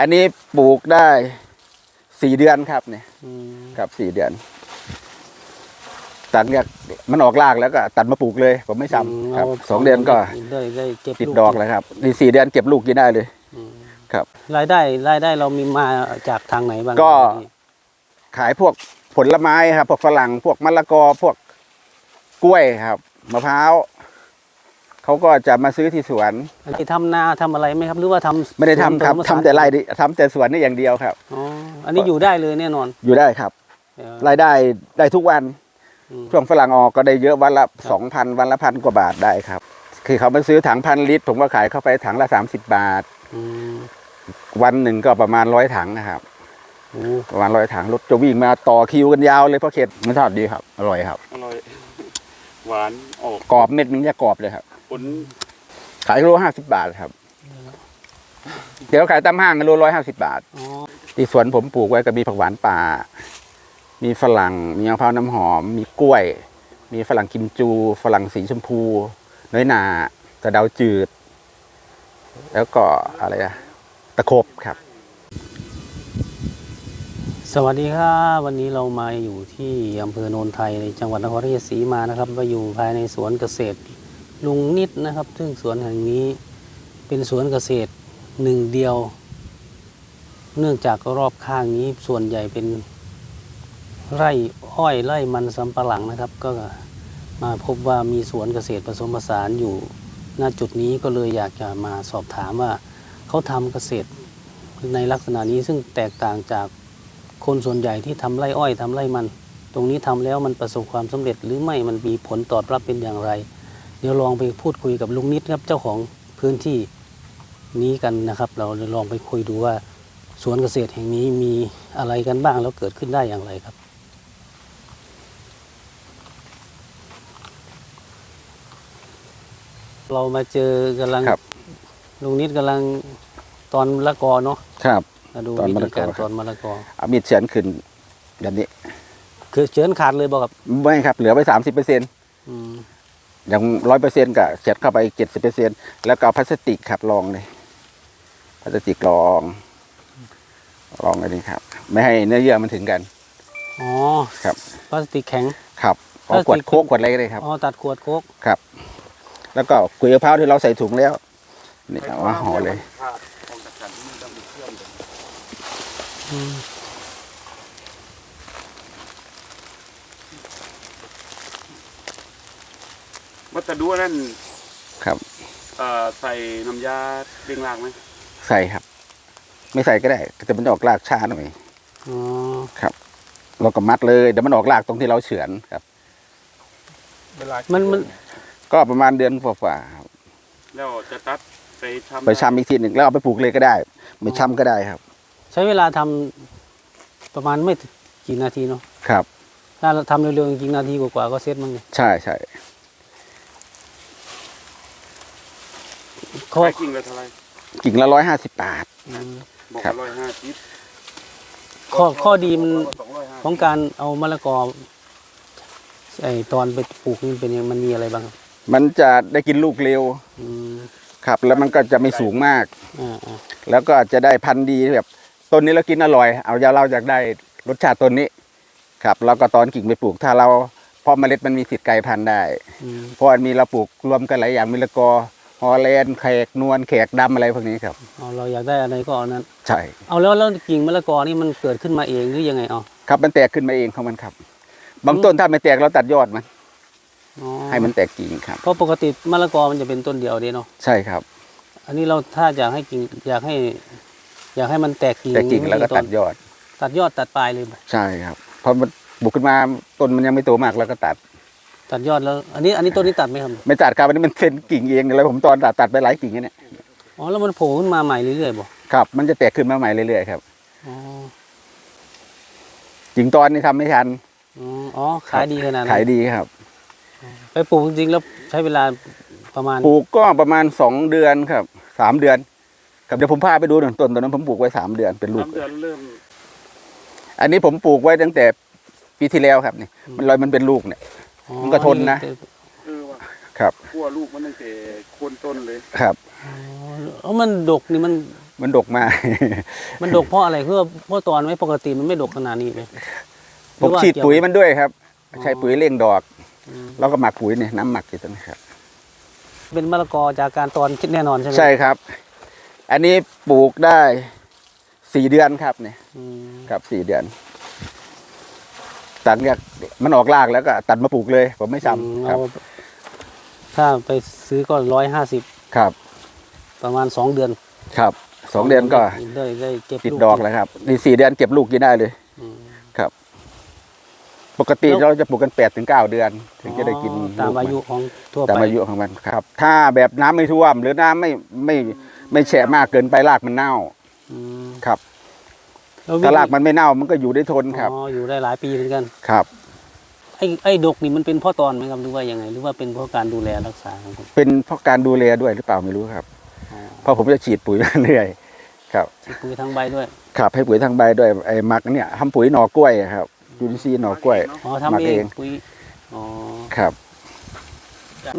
อันนี้ปลูกได้สี่เดือนครับเนี่ยอืมครับสี่เดือน ตัดเนี่ยมันออกรากแล้วก็ ตัดมาปลูกเลย ผมไม่ซ้ำครับาสองเดือนก็ได้ได้เก็บติดลูดอกแล้วครับนี่สี่เดือนเก็บลูกกินได้เลยอืมครับ รายได้รายได้เรามีมาจากทางไหนบ้างก็ครับพี่ขายพวกผลไม้ครับ พวกฝรั่ง พวกมะละกอ พวกกล้วยครับ มะพร้าว เขาก็จะมาซื้อที่สวนอันนี้ทำนาทำอะไรไหมครับ หรือว่าทำไม่ได้ทำครับสวนผสทำมผสานแต่ไร่ดิทำแต่สวนนี่อย่างเดียวครับ อ๋ออันนี้อยู่ได้เลยแน่นอนอยู่ได้ครับเออ รายได้ได้ทุกวัน อืม ช่วงฝรั่งออกก็ได้เยอะวันละสองพันวันละพันกว่าบาทได้ครับ คือเขามาซื้อถังพันลิตร ผมก็ขายเข้าไปถังละสามสิบบาท อืมวันหนึ่งก็ประมาณร้อยถังนะครับโอ้ประมาณร้อยถังรถจะวิ่งมาต่อคิวกันยาวเลยเพราะเข็ดมันทอดดีครับอร่อยครับ อร่อย หวานออกกรอบเม็ดมันจะกรอบเลยครับ ผลขายโลห้าสิบบาทครับ เดี๋ยวขายตามห้างกันโลร้อยห้าสิบาท อ๋อที่สวนผมปลูกไว้ก็มีผักหวานป่า มีฝรั่ง มีมะพร้าวน้ำหอม มีกล้วย มีฝรั่งกิมจู ฝรั่งสีชมพู น้อยหนากระเดาจืด แล้วก็อะไรอะตะครบครับ สวัสดีครับวันนี้เรามาอยู่ที่อำเภอโนนไทยในจังหวัดนครราชสีมานะครับมาอยู่ภายในสวนเกษตร ลุงนิดนะครับ ซึ่งสวนแห่งนี้เป็นสวนเกษตรหนึ่งเดียว เนื่องจากรอบข้างนี้ส่วนใหญ่เป็นไร่อ้อยไร่มันสำปะหลังนะครับ ก็มาพบว่ามีสวนเกษตรผสมผสานอยู่ณจุดนี้ก็เลยอยากจะมาสอบถามว่าเขาทำเกษตรในลักษณะนี้ซึ่งแตกต่างจากคนส่วนใหญ่ที่ทำไร่อ้อยทำไร่มัน ตรงนี้ทำแล้วมันประสบความสำเร็จหรือไม่มันมีผลตอบรับเป็นอย่างไร เดี๋ยวลองไปพูดคุยกับลุงนิดครับเจ้าของพื้นที่นี้กันนะครับ เราลองไปคุยดูว่าสวนเกษตรแห่งนี้มีอะไรกันบ้างแล้วเกิดขึ้นได้อย่างไรครับ เรามาเจอกำลังครับ ลุงนิดกำลังตอนมะละกอเนาะครับ มาดูตอนวิมะธีละกอ การครับตอนมะละกอ เอามีดเฉือนขึ้นแบบนี้คือเฉือนขาดเลยบอกครับไม่ครับ เหลือไปสามสิบเปอร์เซ็นอืม อย่างร้อยเปอร์เซ็นต์ก็เฉือนเข้าไปเจ็ดสิบเปอร์เซ็นแล้วก็เอาพลาสติกครับรองเลยพลาสติกรองรองอันนี้ครับ ไม่ให้เนื้อเยื่อมันถึงกันอ๋อครับพลาสติกแข็งครับเอาขวดโค้กขวดอะไรก็ได้ครับอ๋อตัดขวดโคกครับ แล้วก็กุยมะพร้าวที่เราใส่ถุงแล้วนี่เอามาห่อเลย ขาดออกจากกันที่มันต้องมีเชื่อมเลยอืมวัสดุนั่นครับ เอ่อใส่น้ำยาเรียงรางไหมใส่ครับ ไม่ใส่ก็ได้แต่มันจะออกรากช้าหน่อยอ๋อครับ เราก็มัดเลยเดี๋ยวมันออกรากตรงที่เราเฉือนครับ เวลามันมัน ก็ประมาณเดือนกว่าๆครับแล้วจะตัดไปทำไปชำอีกทีหนึ่งแล้วเอาไปปลูกเลยก็ได้ ไม่ชำก็ได้ครับ ใช้เวลาทำประมาณไม่กี่นาทีเนาะครับ ถ้าเราทำเร็วๆจริงๆนาทีกว่าๆก็เซ็ตมั้งเนี่ยใช่ใช่ ข้อขายกิ่งละเท่าไหรกิ่งละร้อยห้าสิบบาทอืมบอกครับ ร้อยห้าสิบข้อข้อดีมันสองร้อยห้าของการเอามะละกอไอตอนไปปลูกนี่เป็นยังมันมีอะไรบ้างครับมันจะได้กินลูกเร็วอืมครับ แล้วมันก็จะไม่สูงมาก อ่าอ่าแล้วก็จะได้พันธุ์ดีแบบต้นนี้เรากินอร่อย เอายาเราอยากได้รสชาติต้นนี้ ครับแล้วก็ตอนกิ่งไปปลูกถ้าเราเพราะเมล็ดมันมีสิทธิ์ไกลพันธุ์ได้ อืมเพราะมันมีเราปลูกรวมกันหลายอย่างมิละกอ ฮอลแลนด์แขกนวลแขกดำอะไรพวกนี้ครับเอาเราอยากได้อะไรก็เอานั้น ใช่ เอาแล้วแล้วกิ่งมะละกอนี่มันเกิดขึ้นมาเองหรือยังไงอ๋อครับมันแตกขึ้นมาเองของมันครับ บางต้นถ้าไม่แตกเราตัดยอดมันอ๋อให้มันแตกกิ่งครับ เพราะปกติมะละกอมันจะเป็นต้นเดียวเดีเนาะ ใช่ครับ อันนี้เราถ้าอยากให้กิ่งอยากให้ อยากให้มันแตกกิ่งแตกกิ่งแล้วก็ไม่มีตัดยอด ตัดยอดตัดปลายเลยบ่ใช่ครับพอมันบุกขึ้นมาต้นมันยังไม่โตมากแล้วก็ตัด ตัดยอดแล้ว อันนี้อันนี้ต้นนี้ตัดไหมครับ ไม่ตัดครับอันนี้มันเป็นกิ่งเองเลยผมตอนตัดตัดไปหลายกิ่งเนี่ยอ๋อแล้วมันโผล่ขึ้นมาใหม่เรื่อยๆบ่ครับ มันจะแตกขึ้นมาใหม่เรื่อยๆครับอ๋อกิ่งตอนนี้ทำไม่ทันอ๋ออ๋อขายดีขนาดนั้นขายดีครับ ไปปลูกจริงๆแล้วใช้เวลาประมาณปลูกก็ประมาณสองเดือนครับสามเดือนครับเดี๋ยวผมพาไปดูหนึ่งต้นตอนนั้นผมปลูกไว้สามเดือนเป็นลูกสามเดือนเริ่ม อันนี้ผมปลูกไว้ตั้งแต่ปีที่แล้วครับนี่มันลอยมันเป็นลูกเนี่ยอ๋อ มันก็ทนนะ เออว่าครับ ขั้วลูกมันตั้งแต่โคนต้นเลยครับ อ๋อแล้วมันดกนี่มันมันดกมากมันดกเพราะอะไรคือว่าเพราะตอนไม่ปกติมันไม่ดกขนาดนี้เลยหผรือมว่าฉีดเกี่ยวปุ๋ยมันด้วยครับ อ๋อ ใช้ปุ๋ยเร่งดอก อืมแล้วก็หมักปุ๋ยเนี่ยน้ำหมักอยู่ตรงนี้ครับ เป็นมะละกอจากการตอนแน่นอนใช่ไหมใช่ครับ อันนี้ปลูกได้สี่เดือนครับเนี่ยอืมครับสี่เดือน ตัดเนี่ยมันออกรากแล้วก็ตัดมาปลูกเลย ผมไม่อืมซ้ำครัเอาบถ้าไปซื้อก็ร้อยห้าสิบครับประมาณสองเดือนครับสองเดือนก็ได้ได้เก็บติดลูดอกแล้วครับนี่สี่เดือนเก็บลูกกินได้เลยอืม ครับ ปกติเราจะปลูกกันแปดถึงเก้าเดือน ถึงจะได้กินอ๋อตามลูกนอายุของทั่วตามไปอายุของมันครับ ถ้าแบบน้ำไม่ท่วม หรือน้ำไม่ไม่ไม่แฉะมากเกินไปรากมันเน่าอืมครับ แล้ววิถ้ารากมันไม่เน่ามันก็อยู่ได้ทนครับ อ๋ออยู่ได้หลายปีเหมือนกัน ครับ ไอ้ไอ้ดกนี่มันเป็นเพ่อตอนไหมครับหรือว่ายังไง หรือว่าเป็นเพราะการดูแลรักษาของผมเป็นเพราะการดูแลด้วยหรือเปล่าไม่รู้ครับ อ๋อเพราะผมจะฉีดปุ๋ย เรื่อยครับ ฉีดปุ๋ยทั้งใบด้วยครับให้ปุ๋ยทางใบด้วยไอ้หมักเนี่ยทำปุ๋ยหน่อกล้วยอะครับยูนิซีย์หน่อกล้วย อ๋อหมักทำเอเองง ปุ๋ยอ๋อครับ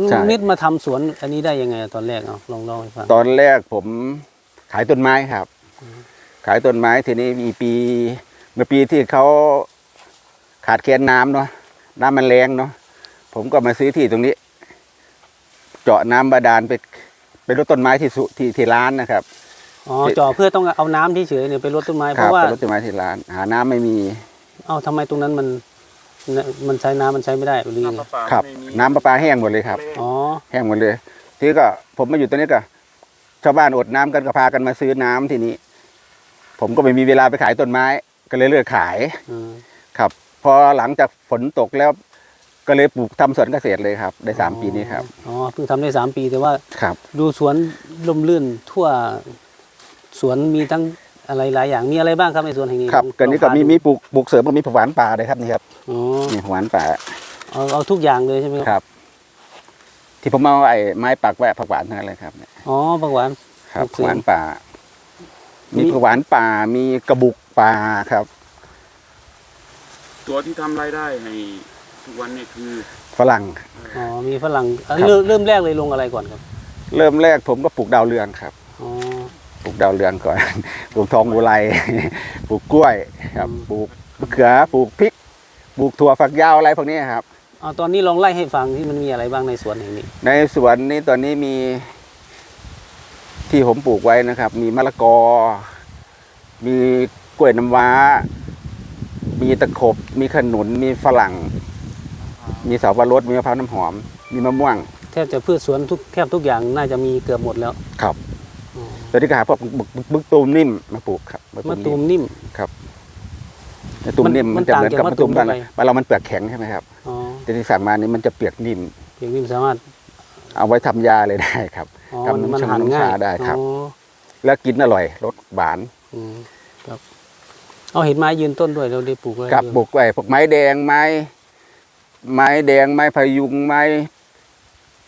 ลุใช่งนิดมาทำสวนอันนี้ได้ยังไงตอนแรกเอาลองเล่าให้ฟังตอนแรกผมขายต้นไม้ครับ ขายต้นไม้ทีนี้มีปีเมื่อปีที่เขาขาดแคลนน้ำเนาะน้ำมันแรงเนาะผมก็มาซื้อที่ตรงนี้ เจาะน้ำบาดาลไปไปรดต้นไม้ที่สุที่ที่ร้านนะครับอ๋อจ่อเพื่อต้องเอาน้ำที่เฉยเนี่ยไปรดต้นไม้คเพรับราะว่าไปรดต้นไม้ที่ร้าน หาน้ำไม่มี เอ้าทำไมตรงนั้นมันมันใช้น้ำมันใช้ไม่ได้หรือยังไงน้ำประปาครับไม่มีน้ำประปาแห้งหมดเลยครับ อ๋อแห้งหมดเลย ทีนี้ก็ผมมาอยู่ตรงนี้ก็ชาวบ้านอดน้ำกันก็พากันมาซื้อน้ำทีนี้ ผมก็ไม่มีเวลาไปขายต้นไม้ ก็เลยเลือกขายอืมครับพอหลังจากฝนตกแล้วก็เลยปลูกทำสวนเกษตรเลยครับได้สามปีนี้ครับอ๋อเพิ่งทำได้สามปีแต่ว่าครับ ดูสวนลมลื่นทั่วสวนมีทั้งอะไรหลายอย่างมีอะไรบ้างครับในสวนแห่งนี้ครับลองกันนี้ก็มีพาดูมีปลูกปลูกเสริมก็มีผักหวานป่าเลยครับนี่ครับอ๋อนี่ผักหวานป่าเอาเอาทุกอย่างเลยใช่ไหมครับครับที่ผมเอาไอ้ไม้ปักไว้ผักหวานทั้งนั้นเลยครับเนี่ยอ๋อผักหวานครับปลูกเสริมผักหวานป่า มีมีผักหวานป่ามีกระบุกป่าครับ ตัวที่ทำรายได้ในทุกวันนี้คือฝรั่ง อ๋อมีฝรั่งอะครับ เริ่มเริ่มแรกเลยลงอะไรก่อนครับเริ่มแรกผมก็ปลูกดาวเรืองครับ อ๋อ ปลูกดาวเรืองก่อน ปลูกทองอุไร ปลูกกล้วยครับอืม ปลูกมะเขือปลูกพริกปลูกถั่วฝักยาวอะไรพวกนี้ครับ เอาตอนนี้ลองไล่ให้ฟังที่มันมีอะไรบ้างในสวนแห่งนี้ในสวนนี้ตอนนี้มี ที่ผมปลูกไว้นะครับ มีมะละกอ มีกล้วยน้ำว้า มีตะขบ มีขนุน มีฝรั่ง มีเสาวรสมีมะพร้าวน้ำหอม มีมะม่วง แทบจะพืชสวนทุกแทบทุกอย่างน่าจะมีเกือบหมดแล้วครับอ๋อตอนนี้ก็หาพวกบึกบึกบึกตูมนิ่มมาปลูกครับมะตูมนิ่มมะตูมนิ่มมันมันจะเหมือนกับมันมะตูมต่างบ้านจากมะตูมยังไงบ้านเรามันเปลือกแข็งใช่ไหมครับอ๋อแต่ที่สั่งมานี่มันจะเปลือกนิ่มเพียงนิ่มสามารถ เอาไว้ทำยาเลยได้ครับอ๋อ ทำน้ำมันชงหั่นน้ำง่ายชาได้ครับอ๋อแล้วกินอร่อยรสหวานอืมครับเอาเห็นไม้ยืนต้นด้วยเราได้ปลูกไว้กับด้วยปลูกไว้พวกไม้แดงไม้ ไม้แดงไม้พะยุงไม้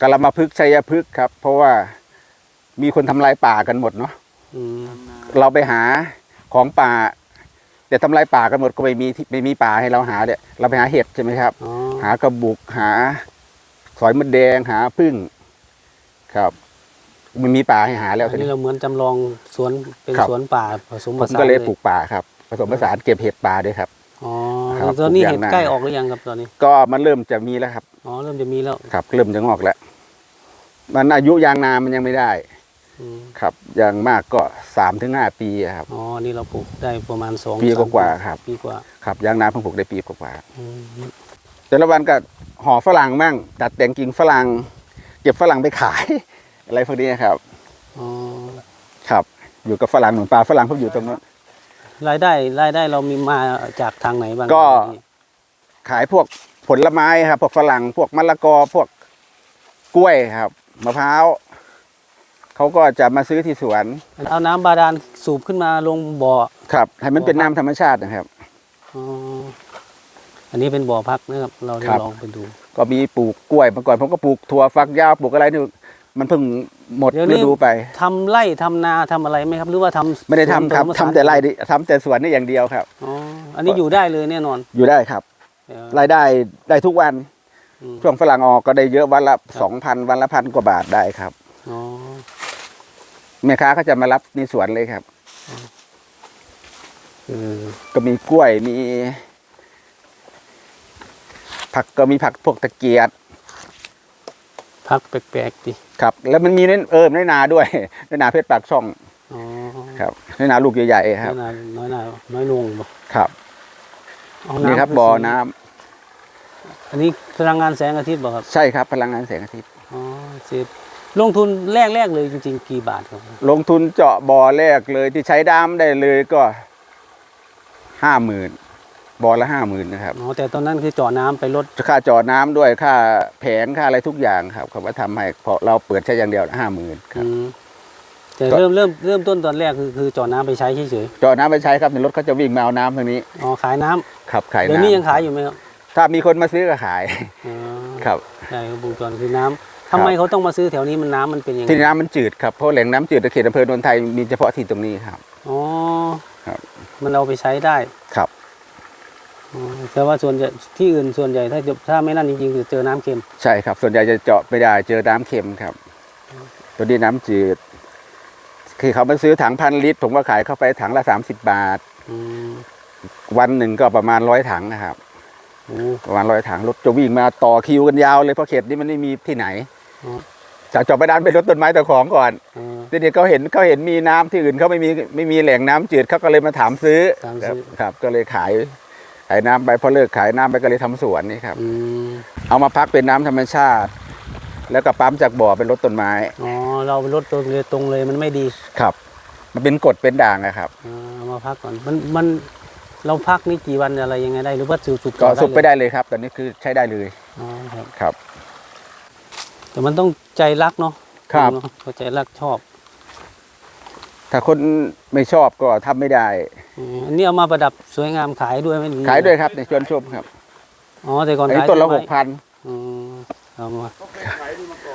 กะละมาพึกษ์ชัยพฤกษ์ครับ เพราะว่ามีคนทำลายป่ากันหมดเนาะอืมทำนาเราไปหาของป่าแต่ทำลายป่ากันหมดก็ไม่มีที่ไม่มีป่าให้เราหาเนี่ยเราไปหาเห็ดใช่ไหมครับอ๋อหากระบุกหาสอยมดแดงหาพึ่งครับ มันมีป่าให้หาแล้วอันทีนี้นี้เราเหมือนจำลองสวนเป็นครับสวนป่าผสมผผมสานก็เลยปลูกป่าครับ ผสมผสานเก็บเห็ดป่าด้วยครับอ๋อครับตอนนี้ปลูกเห็ดยางนาใกล้ออกหรือยังครับตอนนี้ ก็มันเริ่มจะมีแล้วครับอ๋อเริ่มจะมีแล้วครับ เริ่มจะงอกแล้ว มันอายุยางนามันยังไม่ได้อืมครับอย่างมากก็สามถึงห้าปีอะครับอ๋อนี่เราปลูกได้ประมาณสองปีสมกว่าๆครับปีกว่าครับยางนาเพิ่งปลูกได้ปีกว่าอืมๆแต่ละวันก็ห่อฝรั่งมั่งตัดแต่งกิ่งฝรั่งเก็บฝรั่งไปขาย อะไรพวกนี้ครับอ๋อครับ อยู่กับฝรั่งหนุนปลาฝรั่งเขาอยู่ตรงนั้นรายได้รายได้เรามีมาจากทางไหนบ้างก็ครับขายพวกผลไม้ครับพวกฝรั่งพวกมะละกอพวกกล้วยครับมะพร้าวเขาก็จะมาซื้อที่สวน เอาน้ำบาดาลสูบขึ้นมาลงบ่อครับ ให้มันเป็นน้ำธรรมชาตินะครับอ๋ออันนี้เป็นบ่อพักนะครับ เราได้ครับลองไปดู ก็มีปลูกกล้วยเมื่อก่อนผมก็ปลูกถั่วฝักยาวปลูกอะไรนี่ มันเพิ่งหมดเดี๋ยวนี้ฤดูไป ทำไร่ทำนาทำอะไรไหมครับ หรือว่าทำไม่ได้ทำครับสวนผสทำมผสานแต่ไร่ดิทำแต่สวนนี่อย่างเดียวครับ อ๋ออันนี้อยู่ได้เลยแน่นอนอยู่ได้ครับ เออรายได้ได้ทุกวัน อืมช่วงฝรั่งออกก็ได้เยอะวันละสองพันวันละพันกว่าบาทได้ครับอ๋อแม่ค้าก็จะมารับในสวนเลยครับคือก็มีกล้วยมี ผักก็มีผักพวกตะเกียบ พักแปลกๆดิครับ แล้วมันมีในเอิมในนาด้วยในนาเพชรปากช่องอ๋อครับในนาลูกใหญ่ๆครับน้อยหนาน้อยหนาน้อยลงบ่ครับเอานี่ครับไปบ่อซื้น้ำอันนี้พลังงานแสงอาทิตย์บ่ครับ ใช่ครับ พลังงานแสงอาทิตย์อ๋อเสร็จลงทุนแรกๆเลยจริง ๆ กี่บาทครับ ลงทุนเจาะบ่อแรกเลยที่ใช้ดามได้เลยก็ห้าหมื่น บ่อละห้าหมื่นนะครับอ๋อแต่ตอนนั้นคือเจาะน้ำไปลดค่าเจาะน้ำด้วยค่าแผงค่าอะไรทุกอย่างครับเขาก็ทำให้เพราะเราเปิดใช้อย่างเดียวห้าหมื่นครับอืมแต่เริ่มเริ่มเริ่มต้นตอนแรกคือคือเจาะน้ำไปใช้เฉยเจาะน้ำไปใช้ครับในรถเขาจะวิ่งมาเอาน้ำทางนี้ๆอ๋อขายน้ำขับขายเดี๋ยวน้ำนี้ยังขายอยู่ไหมครับถ้ามีคนมาซื้อก็ขายอ๋อครับใช่ครับวงจรคือน้ำทำไมเขาต้องมาซื้อแถวนี้มันน้ำมันเป็นยังไงที่น้ำมันจืดครับเพราะแหล่งน้ำจืดในเขตอำเภอโนนไทยมีเฉพาะที่ตรงนี้ครับอ๋อครับ มันเอาไปใช้ได้ครับอ๋อ แต่ว่าส่วนใหญ่ที่อื่นส่วนใหญ่ถ้าจะถ้าไม่นั่นจริงๆคือเจอน้ำเค็ม ใช่ครับ ส่วนใหญ่จะเจาะไม่ได้เจอน้ำเค็มครับ ตัวนี้น้ำจืด คือเขามาซื้อถังพันลิตร ผมก็ขายเข้าไปถังละสามสิบบาทอืมวันหนึ่งก็ประมาณร้อยถังนะครับโอ้ประมาณร้อยถังรถจะวิ่งมาต่อคิวกันยาวเลยเพราะเขตนี้มันไม่มีที่ไหนอ๋อจากเจาะไปด้านเป็นรถต้นไม้ตะของก่อนอ๋อทีนี้เขาเห็นเขาเห็นมีน้ำที่อื่นเขาไม่มีไม่มีแหล่งน้ำจืดเขาก็เลยมาถามซื้อถามซื้อครับ ก็เลยขายขายน้ำไปพอเลิกขายน้ำไปก็เลยทำสวนนี่ครับอืมเอามาพักเป็นน้ำธรรมชาติ แล้วก็ปั๊มจากบ่อเป็นรถต้นไม้อ๋อเราไปลดตรงเลยตรงเลยมันไม่ดีครับ มันเป็นกรดเป็นด่างนะครับอ่าเอามาพักก่อนมันมันเราพักนี่กี่วันอะไรยังไงได้หรือว่าสูบสูบก็ต่อสุกไปเลยได้เลยครับตอนนี้คือใช้ได้เลยอ๋อครับครับ แต่มันต้องใจรักเนาะครับเนาะเขาใจรักชอบ ถ้าคนไม่ชอบก็ทำไม่ได้ อืมอันนี้เอามาประดับสวยงามขายด้วยไหมหรือขายด้วยครับในชวนชมครับอ๋อแต่ก่อนอันนี้ขายต้นละไม้หกพันอืมเอามา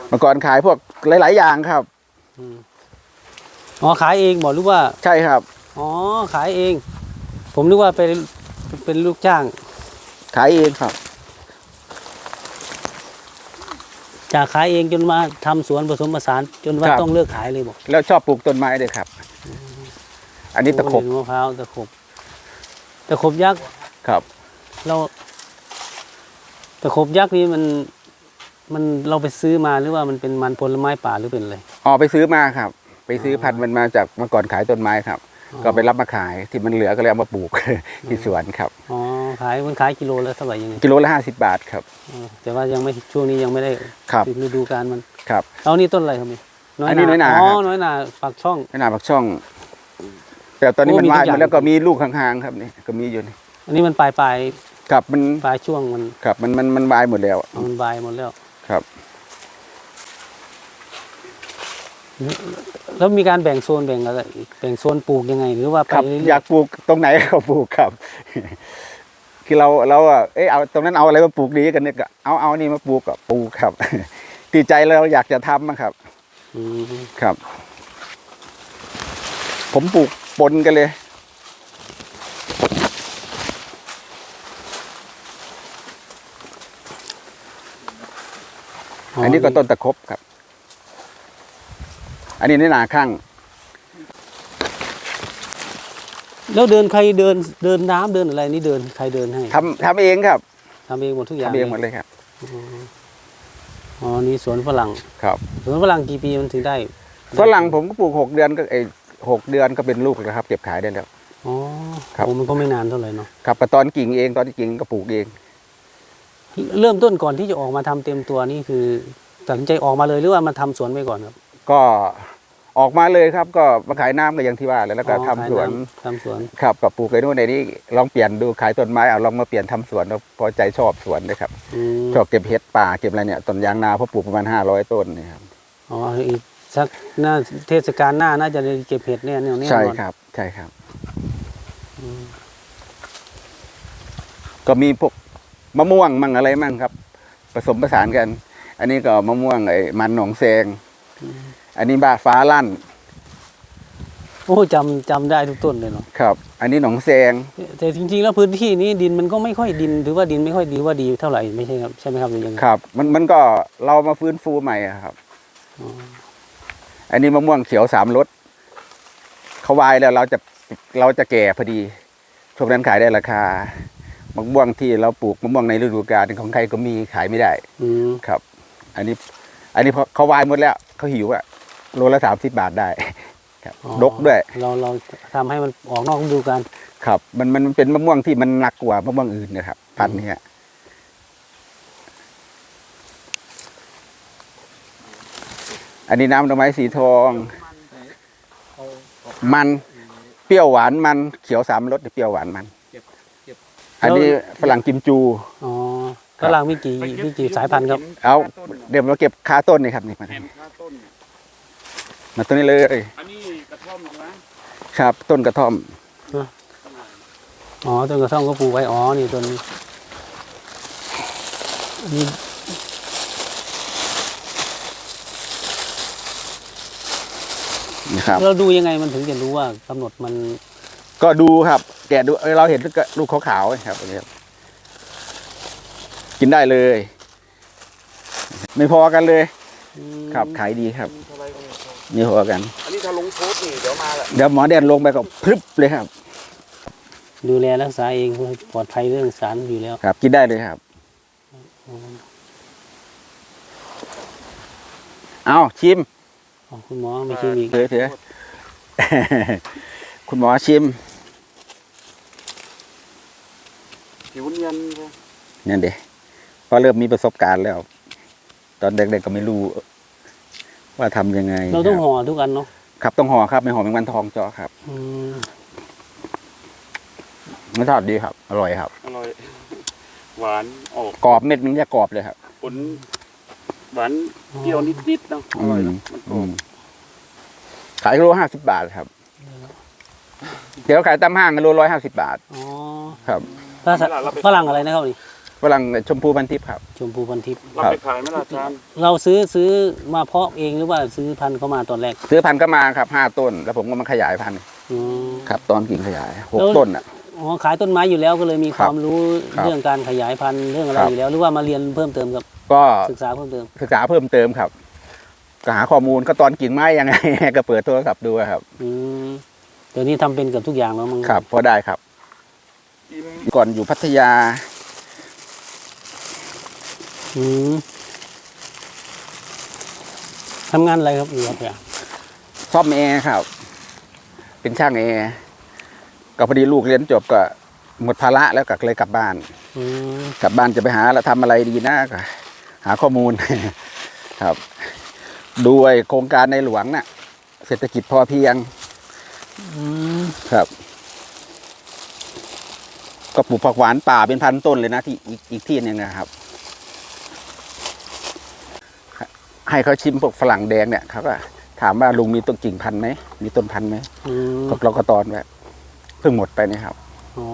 เมื่อก่อนขายพวกหลาย ๆ อย่างครับ อืมอ๋อขายเองบอกหรือว่า ใช่ครับ อ๋อขายเอง ผมนึกว่าเป็นเป็นลูกจ้าง ขายเองครับ จากขายเองจนมาทำสวนผสมผสานจนว่าครับต้องเลิกขายเลยบอกแล้วชอบปลูกต้นไม้ด้วยครับ อันนี้ตะขบโอ้เห็นมะพร้าวตะขบตะขบยักษ์ครับ เราตะขบยักษ์นี่มันมันเราไปซื้อมาหรือว่ามันเป็นมันผลไม้ป่าหรือเป็นอะไรอ๋อไปซื้อมาครับ ไปซื้อออพันธุ์มันมาจากเมื่อก่อนขายต้นไม้ครับอ๋อ ก็ไปรับมาขายที่มันเหลือก็เลยเอามาปลูกที่สวนครับอ๋อขายมันขายกิโลละเท่าไหร่ยังไงกิโลละห้าสิบบาทครับอ๋อแต่ว่ายังไม่ช่วงนี้ยังไม่ได้ครับถึงฤดูกาลมันครับเอานี่ต้นอะไรครับนี่อันนี้น้อยหนาอ๋อครับน้อยหนาปากช่องขนาดปักช่อง แต่ตอนนี้โอ้มันมีวายทุกอย่างมาแล้วก็มีลูกห่างๆครับนี่ก็มีอยู่นี่อันนี้มันปลายปลายครับมันปลายช่วงมันครับมันมันมันวายหมดแล้วเอามันบายหมดแล้ว ครับ แล้วมีการแบ่งโซนแบ่งอะไรแบ่งโซนปลูกยังไง หรือว่าไปครับเรื่ออยยากปลูกตรงไหนก็ปลูกครับ คือเราเราอะเอ้ยเอาตรงนั้นเอาอะไรมาปลูกดีกันเนี่ยก็เอาเอานี่มาปลูกก็ปลูกครับ ตีใจเราอยากจะทำอะครับ ๆอืมครับ ผมปลูกปนกันเลย อันนี้ก็ต้นตะครบครับ อันนี้นี่นาข้างแล้วเดินใครเดินเดินน้ำเดินอะไรนี่เดินใครเดินให้ทำทำเองครับทำเองหมดทุกอย่างทำเองหมดเลยครับอ๋อนี่สวนฝรั่งครับสวนฝรั่งกี่ปีมันถึงได้ฝรั่งผมก็ปลูกหกเดือนก็ไอหกเดือนก็เป็นลูกแล้วครับ เก็บขายได้แล้วอ๋อครับโอ้มันก็ไม่นานเท่าไหร่เนาะครับแต่ตอนกิ่งเองตอนที่กิ่งก็ปลูกเอง เริ่มต้นก่อนที่จะออกมาทำเต็มตัวนี่คือตัดสินใจออกมาเลยหรือว่ามาทำสวนไปก่อนครับ ก็ออกมาเลยครับก็มาขายน้ำก็อย่างที่ว่าแล้วแล้วก็อ๋อทำสวน ขายำทำสวน ครับกับปลูกไอ้นู่นไอ้นี่ลองเปลี่ยนดูขายต้นไม้เอาลองมาเปลี่ยนทำสวนแล้วพอใจชอบสวนเลยครับอืมชอบเก็บเห็ดป่าเก็บอะไรเนี่ยต้นยางนาเพราะปลูกประมาณห้าร้อยต้นเนี่ยครับอ๋ออีกสักหน้าเทศกาลหน้าน่าจะได้เก็บเห็ดเนี่ยแน่นอนใช่ครับใช่ครับก็มีพวกมะม่วงมั่งอะไรมั่งครับ ผสมผสานกัน อันนี้ก็มะม่วงไอ้มันหนองแซง อันนี้บ้าฟ้าลั่น โอ้จำจำได้ทุกต้นเลยเนาะครับ อันนี้หนองแซงแต่จริงๆแล้วพื้นที่นี้ดินมันก็ไม่ค่อยดินถือว่าดินไม่ค่อยดีว่าดีเท่าไหร่ไม่ใช่ครับใช่ไหมครับหรือยังไงครับ มันมันก็เรามาฟื้นฟูใหม่อะครับ อ๋ออันนี้มะม่วงเขียวสามรสเขาวายแล้วเราจะเราจะแก่พอดีช่วงนั้นขายได้ราคามะม่วงที่เราปลูกมะม่วงในฤดูกาลของใครก็มีขายไม่ได้อืมครับ อันนี้ อันนี้พอเขาวายหมดแล้ว เขาหิวอะโลละสามสิบบาทได้ครับอ๋อดกด้วย เราเราทำให้มันออกนอกฤดูกาลครับ มันมันเป็นมะม่วงที่มันหนักกว่ามะม่วงอื่นนะครับพันธุ์เนี้ยอันนี้น้ำดอกไม้สีทอง มันเปรี้ยวหวานมันเขียวสามรสเปรี้ยวหวานมัน อันนี้ฝรั่งกิมจูอ๋อครั ฝบรั่งมีกี่มีกี่สายพันธุ์ครับ เอาเดี๋ยวมาเก็บคาต้นนี่ครับนี่มาแผ่นค่าต้นเนี่ยมาต้นนี้เลย อันนี้กระท่อมใช่ไหมครับ ต้นกระท่อม อ๋อ ต้นกระท่อมก็ปลูกไว้ อ๋อ นี่ต้นนี้อันนี้นะครับเราดูยังไงมันถึงจะรู้ว่ากำหนดมัน ก็ดูครับ แกะดูเอ้ยเราเห็นลูกขาวๆครับอันนี้ครับ กินได้เลย ไม่พอกันเลยอืมครับขายดีครับเท่าไรก็ไม่พอไม่พอกัน อันนี้ถ้าลงโพสต์นี่เดี๋ยวมาแหละเดี๋ยวหมอแดนลงไปก็พรึบเลยครับ ดูแลรักษาเองเพื่อปลอดภัยเรื่องสารอยู่แล้ว ครับ กินได้เลยครับ เอาชิมอ๋อคุณหมอไม่ชิมอีกเถอะเถอะคุณหมอชิมผิวเนียนใช่เนี่ยเด็ก พอเริ่มมีประสบการณ์แล้ว ตอนเด็กๆก็ไม่รู้ ว่าทำยังไงเราต้องคบห่อทุกอันเนาะครับต้องห่อครับไม่ห่อแมงวันทองเจอครับอืมไม่ทอดดีครับ อร่อยครับ อร่อย หวานออกกรอบเม็ดมันจะกรอบเลยครับผลหวานเปรี้ยวนิดๆเนาะอร่อยเนอะมันกรอือบมขายโลห้าสิบบาทครับ เดี๋ยวขายตามห้างโลร้อยห้าสิบบาท อ๋อครับถ้าสะฝรั่งอะไรนะครับนี่ ฝรั่งชมพูพันทิพย์ครับ ชมพูพันทิพย์เราไปขายไหมล่ะอาจารย์ เราซื้อซื้อมาเพาะเองหรือว่าซื้อพันธุ์เข้ามาตอนแรกซื้อพันธุ์ก็มาครับห้าต้น แล้วผมก็มาขยายพันธุ์อืม ครับ ตอนกิ่งขยายหกแล้ว ต้นอะ อ๋อขายต้นไม้อยู่แล้วก็เลยมีคครับวามรู้ครับเรื่องการขยายพันธุ์เรื่องอะไรครับ อยู่แล้วหรือว่ามาเรียนเพิ่มเติมกับก็ศึกษาเพิ่มเติมศึกษาเพิ่มเติมครับก็หาข้อมูลก็ตอนกิ่งไม้ยังไง ก็เปิดโทรศัพท์ดูครับ อืมเดี๋ยวนี้ทำเป็นเกับทุกอย่างแล้วมั้งครับพอได้ครับอิ่มก่อนอยู่พัทยา อืมทำงานอะไรครับอยู่ครับเนี่ยซ่อมแอร์ครับ เป็นช่างแอร์ก็พอดีลูกเรียนจบก็หมดภาระแล้วก็เลยกลับบ้าน อืมกลับบ้านจะไปหาแล้วทำอะไรดีนะก็หาข้อมูล ครับดูไอ้โครงการในหลวงน่ะ เศรษฐกิจพอเพียงอืมครับ ก็ปลูกผักหวานป่าเป็นพันต้นเลยนะที่อีกอีกที่หนึงนะครับ ให้เขาชิมพวกฝรั่งแดงเนี่ยเขาก็ถามว่าลุงมีต้นกิ่งพันธุ์ไหมมีต้นพันธุ์ไหมอืมก็เราก็ตอนไว้เพิ่งหมดไปเนะครับ อ๋อ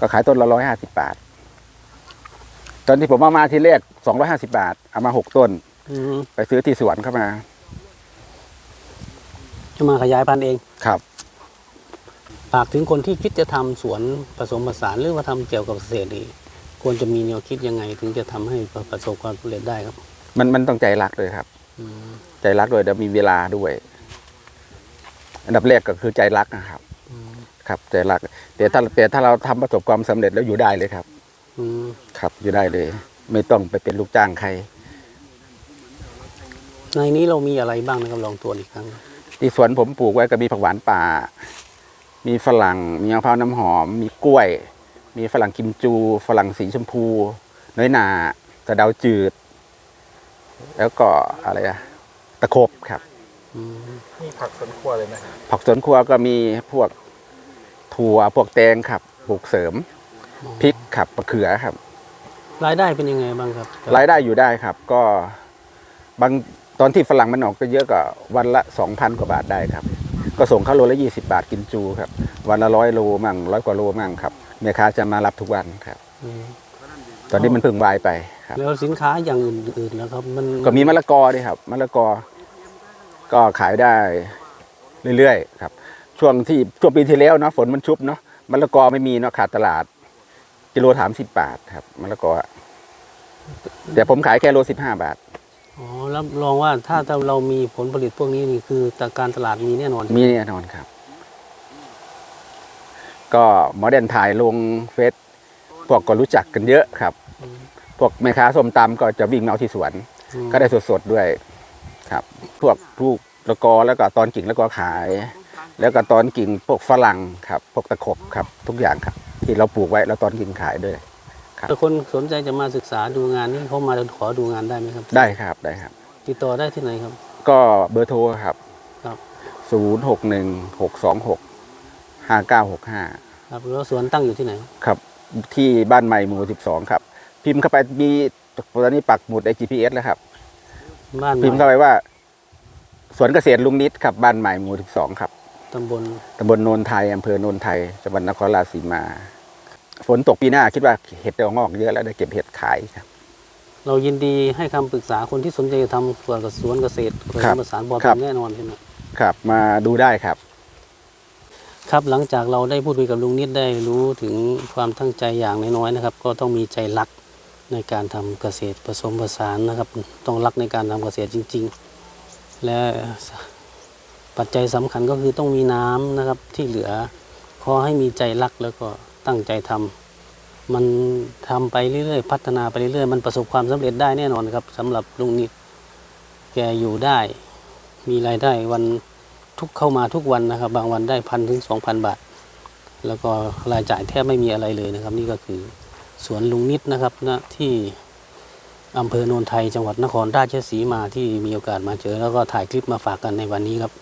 ก็ขายต้นละร้อยห้าสิบบาท ตอนที่ผมเอามาทีแรกสองร้อยห้าสิบาท เอามาหกต้น อืมไปซื้อที่สวนเข้ามาจะมาขยายพันธุ์เอง ครับ ฝากถึงคนที่คิดจะทำสวนผสมผสานหรือว่าทำเกี่ยวกับเกษตรนี่ควรจะมีแนวคิดยังไงถึงจะทำให้ประสบความสำเร็จได้ครับ มันมันต้องใจรักเลยครับอืมใจรักด้วยแล้วมีเวลาด้วย อันดับแรกก็คือใจรักนะครับอืมครับใจรักแต่ถ้าแต่ถ้าเราทำประสบความสำเร็จแล้วอยู่ได้เลยครับอืมครับอยู่ได้เลย ไม่ต้องไปเป็นลูกจ้างใคร ในนี้เรามีอะไรบ้างนะครับลองตัวจอีกครั้งที่สวนผมปลูกไว้ก็มีผักหวานป่า มีฝรั่ง มีมะพร้าวน้ำหอม มีกล้วย มีฝรั่งกิมจู ฝรั่งสีชมพู น้อยหนาตะเดาจืด แล้วก็อะไรอะตะครบครับอืมนี่ผักสวนครัวเลยไหมผักสวนครัวก็มีพวกถั่วพวกแตงครับปลูกเสริมพริกครับมะเขือครับ รายได้เป็นยังไงบ้างครับ รายได้อยู่ได้ครับ ก็บางตอนที่ฝรั่งมันออกก็เยอะก็วันละสองพันกว่าบาทได้ครับ ก็ส่งเข้าโลละยี่สิบาทกินจูครับ วันละร้อยโลมั่งร้อยกว่าโลมั่งครับแม่ค้าจะมารับทุกวันครับอืม ตอนนี้มันเพิ่งวายไปครับ แล้วสินค้าอย่างอื่นๆนะครับ มันก็มีมะละกอด้วยครับมะละกอ ก็ขายได้เรื่อยๆครับ ช่วงที่ช่วงปีที่แล้วเนาะฝนมันชุบเนาะมะละกอไม่มีเนาะขาดตลาด กิโลถามสิบบาทครับมะละกอแต่ผมขายแค่โลสิบห้าบาทอ๋อรับรองว่าถ้าเรามีผลผลิตพวกนี้นี่คือการตลาดมีแน่นอนมีแน่นอนครับ ก็หมอเด่นถ่ายลงเฟซ พวกก็รู้จักกันเยอะครับ พวกแม่ค้าส้มตำก็จะวิ่งมาเอาที่สวนอืมก็ได้สดๆด้วยครับ พวกลูกละกอแล้วก็ตอนกิ่งแล้วก็ขาย แล้วก็ตอนกิ่งพวกฝรั่งครับ พวกตะขบครับ ทุกอย่างครับ ที่เราปลูกไว้แล้วตอนกิ่งขายด้วยครับถ้าคนสนใจจะมาศึกษาดูงานนี้เขามาขอดูงานได้ไหมครับ ได้ครับได้ครับ ติดต่อได้ที่ไหนครับ ก็เบอร์โทรครับครับศูนย์หกหนึ่งหกสองหกห้าเก้าหกห้าครับแล้วสวนตั้งอยู่ที่ไหนครับ ที่บ้านใหม่หมู่สิบสองครับ พิมพ์เข้าไปมีตอนนี้ปักหมุดไอ GPS แล้วครับ บ้านใหพิมพ์เข้าม่ไปว่า สวนเกษตรลุงนิดครับบ้านใหม่หมู่สิบสองครับตำบลตำบลโนนไทยอำเภอโนนไทยจังหวัดนครราชสีมา ฝนตกปีหน้าคิดว่าเห็ดจะงอกเยอะแล้วได้เก็บเห็ดขายครับ เรายินดีให้คำปรึกษาคนที่สนใจจะทำสวนกับสวนเกษตรผครัสบมผสานบอครัเป็บนแน่นอนใช่ไหมครับ มาดูได้ครับ ครับหลังจากเราได้พูดคุยกับลุงนิดได้รู้ถึงความตั้งใจอย่างน้อยๆนะครับ ก็ต้องมีใจรักในการทำเกษตรผสมผสานนะครับ ต้องรักในการทำเกษตรจริง ๆ และปัจจัยสำคัญก็คือต้องมีน้ำนะครับที่เหลือขอให้มีใจรักแล้วก็ตั้งใจทำมันทำไปเรื่อยๆ พัฒนาไปเรื่อยๆมันประสบความสำเร็จได้แน่นอนครับสำหรับลุงนิดแกอยู่ได้ มีรายได้วัน ทุกเข้ามาทุกวันนะครับ บางวันได้พันถึงสองพันบาท แล้วก็รายจ่ายแทบไม่มีอะไรเลยนะครับ นี่ก็คือสวนลุงนิดนะครับณที่อำเภอโนนไทยจังหวัดนครราชสีมาที่มีโอกาสมาเจอ แล้วก็ถ่ายคลิปมาฝากกันในวันนี้ครับ